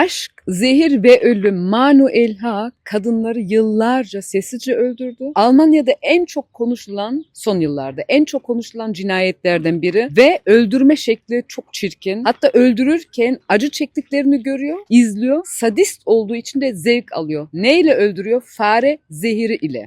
Aşk, zehir ve ölüm Manuel Ha kadınları yıllarca sessizce öldürdü. Almanya'da en çok konuşulan son yıllarda en çok konuşulan cinayetlerden biri ve öldürme şekli çok çirkin. Hatta öldürürken acı çektiklerini görüyor, izliyor. Sadist olduğu için de zevk alıyor. Neyle öldürüyor? Fare zehiri ile.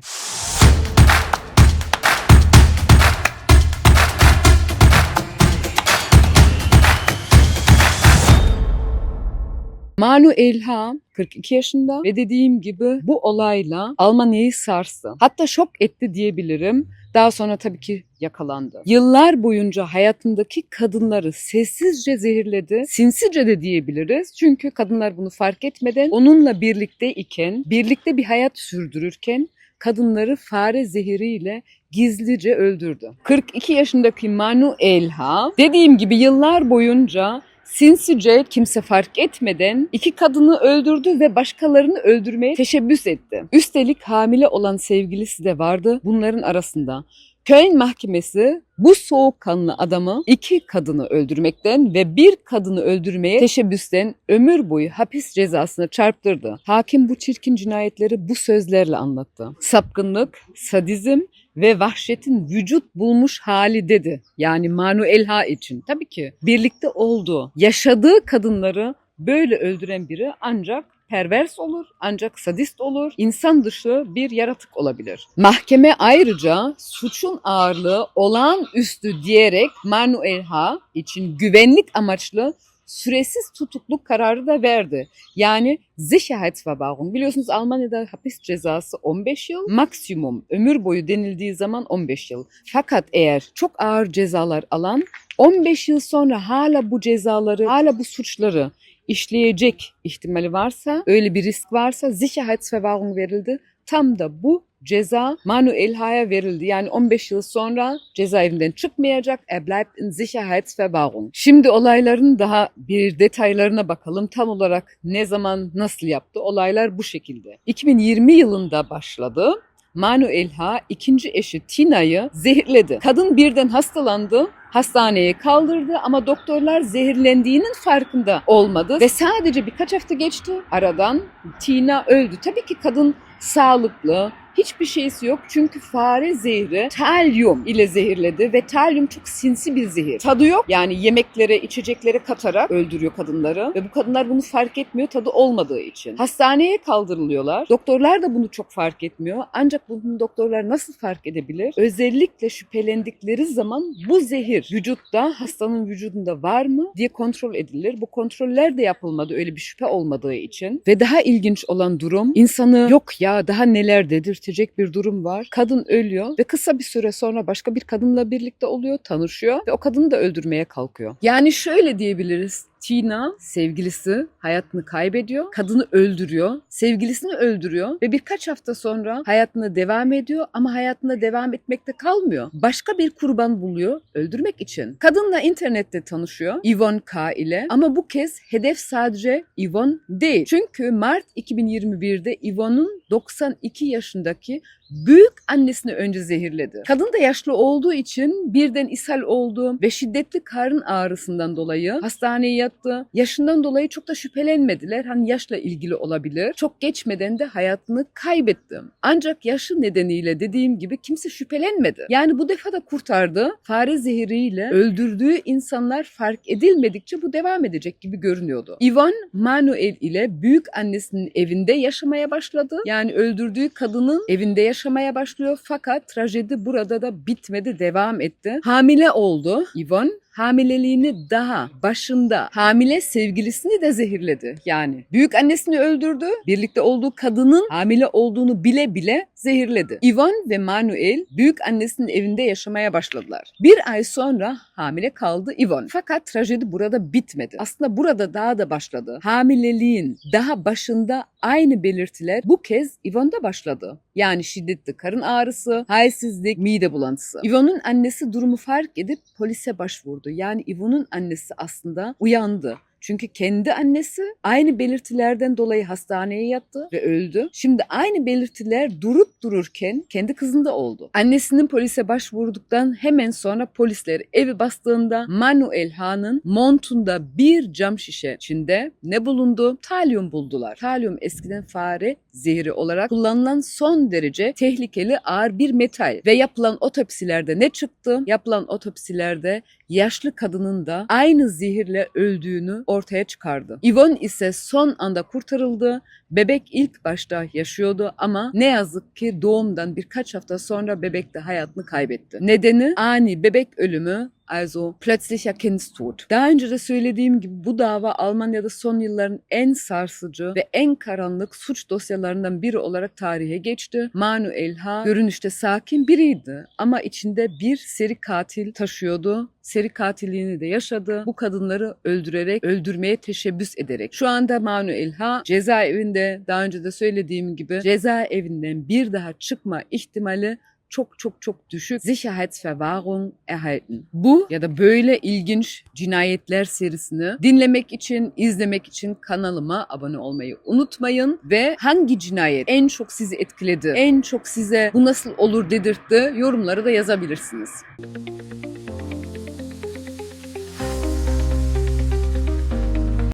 Manu Elha 42 yaşında ve dediğim gibi bu olayla Almanya'yı sarstı. Hatta şok etti diyebilirim. Daha sonra tabii ki yakalandı. Yıllar boyunca hayatındaki kadınları sessizce zehirledi. Sinsice de diyebiliriz. Çünkü kadınlar bunu fark etmeden onunla birlikte iken, birlikte bir hayat sürdürürken kadınları fare zehiriyle gizlice öldürdü. 42 yaşındaki Manu Elha dediğim gibi yıllar boyunca sinsice kimse fark etmeden iki kadını öldürdü ve başkalarını öldürmeye teşebbüs etti. Üstelik hamile olan sevgilisi de vardı bunların arasında. Köln mahkemesi bu soğukkanlı adamı iki kadını öldürmekten ve bir kadını öldürmeye teşebbüsten ömür boyu hapis cezasına çarptırdı. Hakim bu çirkin cinayetleri bu sözlerle anlattı. Sapkınlık, sadizm ve vahşetin vücut bulmuş hali dedi. Yani Manu Elha için. Tabii ki birlikte olduğu, yaşadığı kadınları böyle öldüren biri ancak pervers olur, ancak sadist olur, insan dışı bir yaratık olabilir. Mahkeme ayrıca suçun ağırlığı olağanüstü diyerek Manu Elha için güvenlik amaçlı süresiz tutukluk kararı da verdi. Yani Sicherheitsverwahrung. Biliyorsunuz Almanya'da hapis cezası 15 yıl, maksimum ömür boyu denildiği zaman 15 yıl. Fakat eğer çok ağır cezalar alan 15 yıl sonra hala bu cezaları, hala bu suçları işleyecek ihtimali varsa, öyle bir risk varsa Sicherheitsverwahrung verildi. Tam da bu ceza Manu Elha'ya verildi. Yani 15 yıl sonra cezaevinden çıkmayacak. Er bleibt in Sicherheitsverwahrung. Şimdi olayların daha bir detaylarına bakalım. Tam olarak ne zaman nasıl yaptı? Olaylar bu şekilde. 2020 yılında başladı. Manu Elha ikinci eşi Tina'yı zehirledi. Kadın birden hastalandı hastaneye kaldırdı ama doktorlar zehirlendiğinin farkında olmadı ve sadece birkaç hafta geçti aradan Tina öldü. Tabii ki kadın sağlıklı, hiçbir şeysi yok çünkü fare zehri talyum ile zehirledi ve talyum çok sinsi bir zehir. Tadı yok yani yemeklere, içeceklere katarak öldürüyor kadınları ve bu kadınlar bunu fark etmiyor tadı olmadığı için. Hastaneye kaldırılıyorlar. Doktorlar da bunu çok fark etmiyor. Ancak bunu doktorlar nasıl fark edebilir? Özellikle şüphelendikleri zaman bu zehir vücutta, hastanın vücudunda var mı diye kontrol edilir. Bu kontroller de yapılmadı öyle bir şüphe olmadığı için. Ve daha ilginç olan durum insanı yok ya daha neler dedirtecek bir durum var. Kadın ölüyor ve kısa bir süre sonra başka bir kadınla birlikte oluyor, tanışıyor ve o kadını da öldürmeye kalkıyor. Yani şöyle diyebiliriz. Tina sevgilisi hayatını kaybediyor. Kadını öldürüyor. Sevgilisini öldürüyor ve birkaç hafta sonra hayatına devam ediyor ama hayatına devam etmekte kalmıyor. Başka bir kurban buluyor öldürmek için. Kadınla internette tanışıyor Yvonne K ile ama bu kez hedef sadece Yvonne değil. Çünkü Mart 2021'de Yvonne'un 92 yaşındaki büyük annesini önce zehirledi. Kadın da yaşlı olduğu için birden ishal oldu ve şiddetli karın ağrısından dolayı hastaneye yattı. Yaşından dolayı çok da şüphelenmediler. Hani yaşla ilgili olabilir. Çok geçmeden de hayatını kaybetti. Ancak yaşı nedeniyle dediğim gibi kimse şüphelenmedi. Yani bu defa da kurtardı. Fare zehiriyle öldürdüğü insanlar fark edilmedikçe bu devam edecek gibi görünüyordu. Ivan Manuel ile büyük annesinin evinde yaşamaya başladı. Yani öldürdüğü kadının evinde yaşamaya başlıyor fakat trajedi burada da bitmedi, devam etti. Hamile oldu Yvonne hamileliğini daha başında hamile sevgilisini de zehirledi. Yani büyük annesini öldürdü. Birlikte olduğu kadının hamile olduğunu bile bile zehirledi. Ivan ve Manuel büyük annesinin evinde yaşamaya başladılar. Bir ay sonra hamile kaldı Ivan. Fakat trajedi burada bitmedi. Aslında burada daha da başladı. Hamileliğin daha başında aynı belirtiler bu kez Ivan'da başladı. Yani şiddetli karın ağrısı, halsizlik, mide bulantısı. Ivan'ın annesi durumu fark edip polise başvurdu. Yani Ivan'ın annesi aslında uyandı. Çünkü kendi annesi aynı belirtilerden dolayı hastaneye yattı ve öldü. Şimdi aynı belirtiler durup dururken kendi kızında oldu. Annesinin polise başvurduktan hemen sonra polisler evi bastığında Manuel Ha'nın montunda bir cam şişe içinde ne bulundu? Talyum buldular. Talyum eskiden fare zehri olarak kullanılan son derece tehlikeli ağır bir metal ve yapılan otopsilerde ne çıktı? Yapılan otopsilerde yaşlı kadının da aynı zehirle öldüğünü ortaya çıkardı. Yvonne ise son anda kurtarıldı. Bebek ilk başta yaşıyordu ama ne yazık ki doğumdan birkaç hafta sonra bebek de hayatını kaybetti. Nedeni ani bebek ölümü Also plötzlicher Kindstod. Daha önce de söylediğim gibi bu dava Almanya'da son yılların en sarsıcı ve en karanlık suç dosyalarından biri olarak tarihe geçti. Manuel H. görünüşte sakin biriydi ama içinde bir seri katil taşıyordu. Seri katilliğini de yaşadı. Bu kadınları öldürerek, öldürmeye teşebbüs ederek. Şu anda Manuel H. cezaevinde daha önce de söylediğim gibi cezaevinden bir daha çıkma ihtimali çok çok çok düşük Sicherheitsverwahrung erhalten. Bu ya da böyle ilginç cinayetler serisini dinlemek için, izlemek için kanalıma abone olmayı unutmayın ve hangi cinayet en çok sizi etkiledi, en çok size bu nasıl olur dedirtti yorumları da yazabilirsiniz.